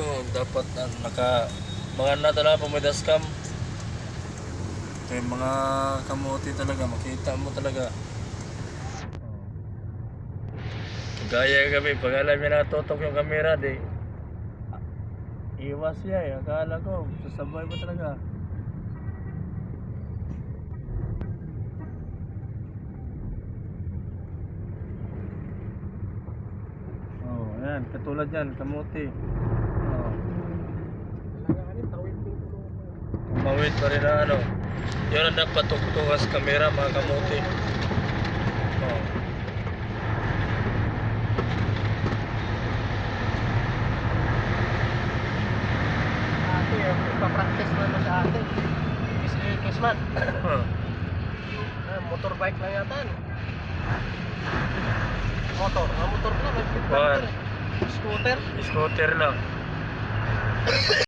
ko dapat na naka mga na talaga pag may dashcam. Yung mga kamuti talaga, makita mo talaga. Gaya kami, pag alam niya natutok yung camera, di iwas siya eh. Akala ko, sasabay mo talaga. Oh, ayan, katulad yan, kamuti. Oh. Mawid pa rin na ano. Yun ang dapat tukutukas kamera mga kamuti. Oh. Ate, pa-practice naman sa atin. Kasi Kisman, ah, motorbike lang yata. ano? Motor, ah, motor pala, may Kuwan. Scooter. Scooter lang.